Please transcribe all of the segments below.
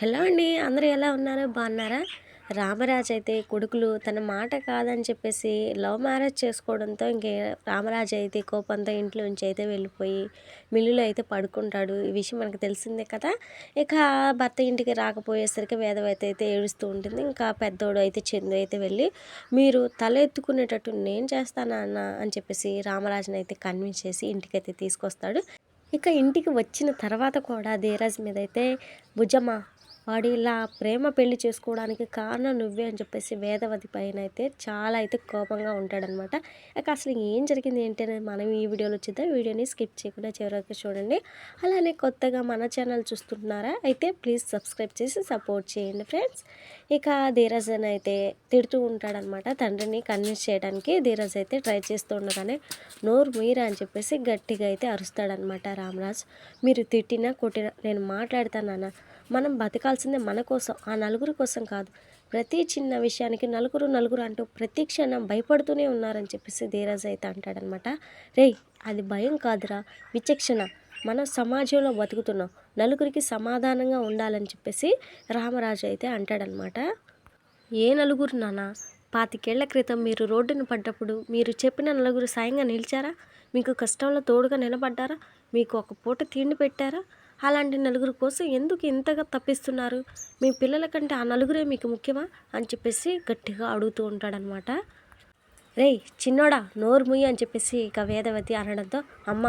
Hello అండి అందరూ ఎలా ఉన్నారు? బాగున్నారా? రామరాజు అయితే కొడుకులు తన మాట కాదని చెప్పేసి లవ్ మ్యారేజ్ చేసుకోవడంతో ఇంకే రామరాజు అయితే కోపంతో ఇంట్లో నుంచి అయితే వెళ్ళిపోయి మిల్లులో అయితే పడుకుంటాడు. ఈ విషయం మనకు తెలిసిందే కదా? ఇక భర్త ఇంటికి రాకపోయేసరికి వేదవైతే అయితే ఏడుస్తూ ఉంటుంది. ఇంకా పెద్దోడు అయితే చందు అయితే వెళ్ళి మీరు తల ఎత్తుకునేటట్టు నేను చేస్తానా అన్న? అని చెప్పేసి రామరాజుని అయితే కన్విన్స్ చేసి ఇంటికైతే తీసుకొస్తాడు. ఇక ఇంటికి వచ్చిన తర్వాత కూడా ధీరాజ్ మీద అయితే భుజమా వాడు ఇలా ప్రేమ పెళ్ళి చేసుకోవడానికి కారణం నువ్వే అని చెప్పేసి వేదవతి పైన అయితే చాలా అయితే కోపంగా ఉంటాడనమాట. ఇక అసలు ఏం జరిగింది ఏంటి అనేది మనం ఈ వీడియోలో చూద్దాం. వీడియోని స్కిప్ చేయకుండా చివరికి చూడండి. అలానే కొత్తగా మన ఛానల్ చూస్తున్నారా అయితే ప్లీజ్ సబ్స్క్రైబ్ చేసి సపోర్ట్ చేయండి ఫ్రెండ్స్. ఇక ధీరజ్ అని అయితే తిడుతూ ఉంటాడనమాట. తండ్రిని కన్విన్స్ చేయడానికి ధీరజ్ అయితే ట్రై చేస్తూ ఉండగానే నోరు మీరా అని చెప్పేసి గట్టిగా అయితే అరుస్తాడనమాట రామరాజ్. మీరు తిట్టినా కొట్టినా నేను మాట్లాడతానన్నా మనం బతకాల్సిందే మన కోసం ఆ నలుగురి కోసం కాదు. ప్రతి చిన్న విషయానికి నలుగురు నలుగురు అంటూ ప్రతి క్షణం భయపడుతూనే ఉన్నారని చెప్పేసి ధీరజ్ అయితే అంటాడనమాట. రేయ్ అది భయం కాదురా. విచక్షణ. మనం సమాజంలో బతుకుతున్నాం. నలుగురికి సమాధానంగా ఉండాలని చెప్పేసి రామరాజు అయితే అంటాడనమాట. ఏ నలుగురు నానా పాతికేళ్ళ క్రితం మీరు రోడ్డును పడ్డప్పుడు మీరు చెప్పిన నలుగురు సాయంగా నిలిచారా? మీకు కష్టంలో తోడుగా నిలబడ్డారా? మీకు ఒక పూట తిండి పెట్టారా? అలాంటి నలుగురు కోసం ఎందుకు ఇంతగా తప్పిస్తున్నారు? మీ పిల్లల కంటే ఆ నలుగురే మీకు ముఖ్యమా? అని చెప్పేసి గట్టిగా అడుగుతూ ఉంటాడనమాట రేయ్ చిన్నోడా నోరు ముయ్యి అని చెప్పేసి ఇక వేదవతి అనడంతో అమ్మ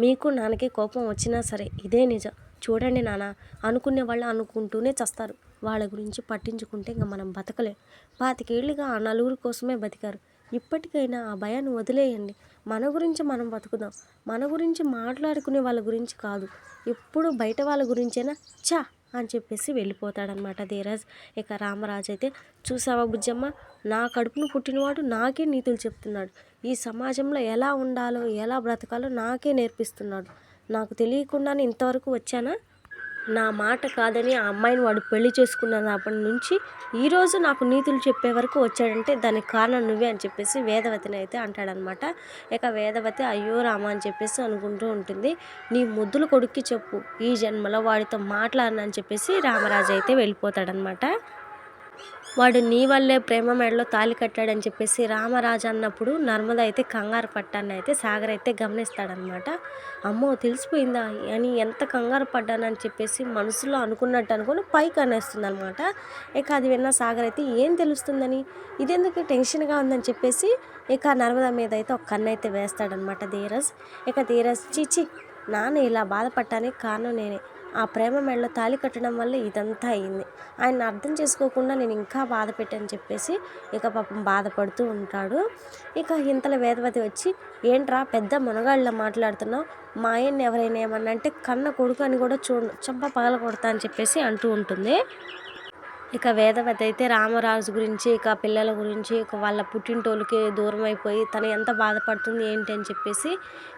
మీకు నాన్నకి కోపం వచ్చినా సరే ఇదే నిజం. చూడండి నాన్న అనుకునే వాళ్ళు అనుకుంటూనే చస్తారు. వాళ్ళ గురించి పట్టించుకుంటే ఇంకా మనం బతకలేం. పాతికేళ్ళుగా ఆ నలుగురు కోసమే బతికారు. ఇప్పటికైనా ఆ భయాన్ని వదిలేయండి. మన గురించి మనం బతుకుదాం. మన గురించి మాట్లాడుకునే వాళ్ళ గురించి కాదు. ఎప్పుడు బయట వాళ్ళ గురించైనా చా అని చెప్పేసి వెళ్ళిపోతాడనమాట ధీరజ్. ఇక రామరాజు అయితే చూసావా బుజ్జమ్మ? నా కడుపును పుట్టినవాడు నాకే నీతులు చెప్తున్నాడు. ఈ సమాజంలో ఎలా ఉండాలో ఎలా బ్రతకాలో నాకే నేర్పిస్తున్నాడు. నాకు తెలియకుండానే ఇంతవరకు వచ్చానా? నా మాట కాదని ఆ అమ్మాయిని వాడు పెళ్ళి చేసుకున్నప్పటి నుంచి ఈరోజు నాకు నీతులు చెప్పే వరకు వచ్చాడంటే దానికి కారణం నువ్వే అని చెప్పేసి వేదవతిని అయితే అంటాడనమాట. ఇక వేదవతి అయ్యో రామ అని చెప్పేసి అనుకుంటూ ఉంటుంది. నీ ముద్దులు కొడుక్కి చెప్పు ఈ జన్మలో వాడితో మాట్లాడనని చెప్పేసి రామరాజు అయితే వెళ్ళిపోతాడనమాట. వాడు నీ వల్లే ప్రేమ మెడలో తాలి కట్టాడని చెప్పేసి రామరాజు అన్నప్పుడు నర్మద అయితే కంగారు పట్టాన్ని అయితే సాగర్ అయితే గమనిస్తాడనమాట. అమ్మో తెలిసిపోయిందా? అని ఎంత కంగారు పడ్డానని చెప్పేసి మనసులో అనుకున్నట్టు అనుకుని పైకి అనేస్తుంది అనమాట ఇక అది విన్న సాగర్ అయితే ఏం తెలుస్తుందని? ఇదెందుకు టెన్షన్గా ఉందని చెప్పేసి ఇక నర్మద మీద అయితే ఒక కన్ను అయితే వేస్తాడనమాట ధీరజ్. ఇక ధీరజ్ చిచి నాన్న ఇలా బాధపడటానికి కారణం నేనే. ఆ ప్రేమ మెడలో తాళి కట్టడం వల్ల ఇదంతా అయింది. ఆయన అర్థం చేసుకోకుండా నేను ఇంకా బాధ పెట్టని చెప్పేసి ఇక పాపం బాధపడుతూ ఉంటాడు. ఇక ఇంతలో వేదవతి వచ్చి ఏంట్రా పెద్ద మునగాళ్ళ మాట్లాడుతున్నావు? మా ఆయన్ని ఎవరైనా ఏమన్నా అంటే కన్న కొడుకు అని కూడా చూడు చంప పగల కొడతా అని చెప్పేసి అంటూ ఉంటుంది. ఇక వేదవతి అయితే రామరాజు గురించి ఇక పిల్లల గురించి ఇక వాళ్ళ పుట్టింటోళ్ళకి దూరం అయిపోయి తను ఎంత బాధపడుతుంది ఏంటి అని చెప్పేసి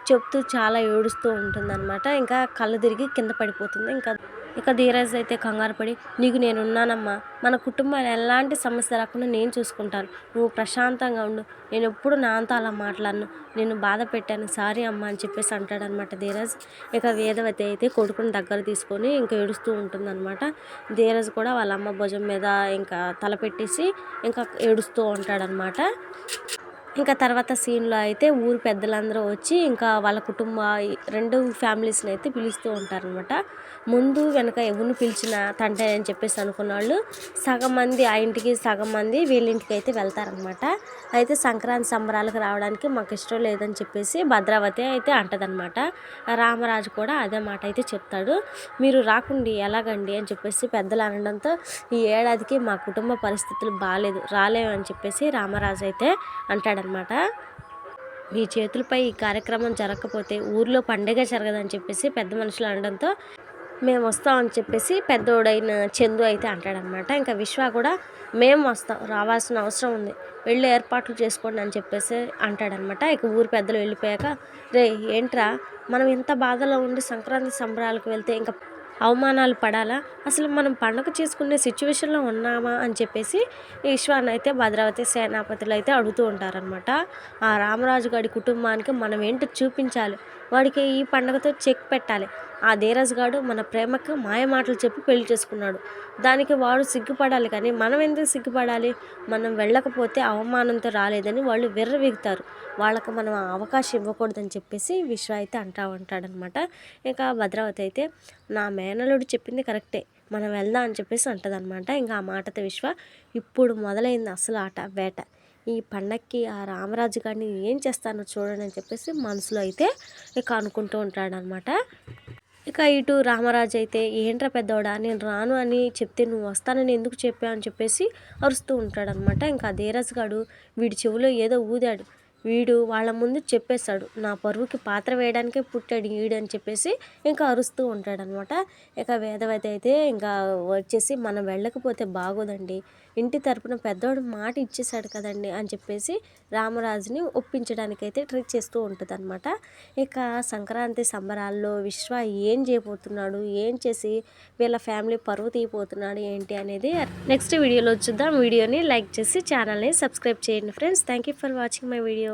చెప్తూ చాలా ఏడుస్తూ ఉంటుందన్నమాట. ఇంకా కళ్ళు తిరిగి కింద పడిపోతుంది. ఇంకా ఇక ధీరజ్ అయితే కంగారు పడి నీకు నేను ఉన్నానమ్మా మన కుటుంబాలు ఎలాంటి సమస్య రాకుండా నేను చూసుకుంటాను. నువ్వు ప్రశాంతంగా ఉండు. నేను ఎప్పుడు నా అంతా అలా మాట్లాడను. నేను బాధ పెట్టాను. సారీ అమ్మ అని చెప్పేసి అంటాడనమాట ధీరజ్. ఇక వేదవతి అయితే కొడుకుని దగ్గర తీసుకొని ఇంకా ఏడుస్తూ ఉంటుందన్నమాట. ధీరజ్ కూడా వాళ్ళ అమ్మ భుజం మీద ఇంకా తలపెట్టేసి ఇంకా ఏడుస్తూ ఉంటాడనమాట. ఇంకా తర్వాత సీన్లో అయితే ఊరు పెద్దలందరూ వచ్చి ఇంకా వాళ్ళ కుటుంబ రెండు ఫ్యామిలీస్ని అయితే పిలుస్తూ ఉంటారనమాట ముందు వెనక ఎవరిని పిలిచిన తండ్రి అని చెప్పేసి అనుకున్న వాళ్ళు సగం మంది ఆ ఇంటికి సగం మంది వీళ్ళింటికి అయితే వెళ్తారనమాట అయితే సంక్రాంతి సంబరాలకు రావడానికి మాకు ఇష్టం లేదని చెప్పేసి భద్రావతి అయితే అంటదనమాట రామరాజు కూడా అదే మాట అయితే చెప్తాడు. మీరు రాకుండి ఎలాగండి అని చెప్పేసి పెద్దలు అనడంతో ఈ ఏడాదికి మా కుటుంబ పరిస్థితులు బాగాలేదు రాలేమని చెప్పేసి రామరాజు అయితే చేశారనమాట మీ చేతులపై ఈ కార్యక్రమం జరగకపోతే ఊర్లో పండగ జరగదని చెప్పేసి పెద్ద మనుషులు అనడంతో మేము వస్తామని చెప్పేసి పెద్దోడైన చందు అయితే అంటాడనమాట ఇంకా విశ్వ కూడా మేము వస్తాం రావాల్సిన అవసరం ఉంది వెళ్ళి ఏర్పాట్లు చేసుకోండి అని చెప్పేసి అంటాడనమాట ఇక ఊరు పెద్దలు వెళ్ళిపోయాక రే ఏంట్రా మనం ఇంత బాధలో ఉండి సంక్రాంతి సంబరాలకు వెళ్తే ఇంకా అవమానాలు పడాలా? అసలు మనం పండుగ చేసుకునే సిచ్యువేషన్లో ఉన్నామా? అని చెప్పేసి ఈశ్వాన్ అయితే భద్రావతి సేనాపతులు అయితే అడుగుతూ ఉంటారనమాట ఆ రామరాజు గారి కుటుంబానికి మనం ఏంటో చూపించాలి? వాడికి ఈ పండగతో చెక్ పెట్టాలి. ఆ ధీరజ్ గాడు మన ప్రేమకు మాయ మాటలు చెప్పి పెళ్ళి చేసుకున్నాడు. దానికి వాడు సిగ్గుపడాలి కానీ మనం ఎందుకు సిగ్గుపడాలి? మనం వెళ్ళకపోతే అవమానంతో రాలేదని వాళ్ళు విర్రవీగుతారు. వాళ్ళకు మనం అవకాశం ఇవ్వకూడదని చెప్పేసి విశ్వ అయితే అంటా ఉంటాడనమాట ఇంకా భద్రావతి అయితే నా మేనలుడు చెప్పింది కరెక్టే. మనం వెళ్దాం అని చెప్పేసి అంటదనమాట ఇంకా ఆ మాటతో విశ్వ ఇప్పుడు మొదలైంది అసలు ఆట వేట. ఈ పండక్కి ఆ రామరాజు గారిని ఏం చేస్తానో చూడండి అని చెప్పేసి మనసులో అయితే ఇక అనుకుంటూ ఉంటాడనమాట. ఇక ఇటు రామరాజు అయితే ఏంట్రా పెద్దోడా నేను రాను అని చెప్తే నువ్వు వస్తానని ఎందుకు చెప్పావు? అని చెప్పేసి అరుస్తూ ఉంటాడనమాట. ఇంకా ధీరజ్ గాడు వీడి చెవిలో ఏదో ఊదాడు. వీడు వాళ్ళ ముందు చెప్పేశాడు నా పరువుకి పాత్ర వేయడానికే పుట్టాడు వీడు అని చెప్పేసి ఇంకా అరుస్తూ ఉంటాడనమాట. ఇక వేదవతి అయితే ఇంకా వచ్చేసి మనం వెళ్ళకపోతే బాగోదండి. ఇంటి తరపున పెద్దవాడు మాట ఇచ్చేసాడు కదండి అని చెప్పేసి రామరాజుని ఒప్పించడానికైతే ట్రై చేస్తూ ఉంటుంది అనమాట ఇక సంక్రాంతి సంబరాల్లో విశ్వ ఏం చేయబోతున్నాడు ఏం చేసి వీళ్ళ ఫ్యామిలీ పరువు తీయబోతున్నాడు ఏంటి అనేది నెక్స్ట్ వీడియోలో చూద్దాం. వీడియోని లైక్ చేసి ఛానల్ని సబ్స్క్రైబ్ చేయండి friends. Thank you for watching my video.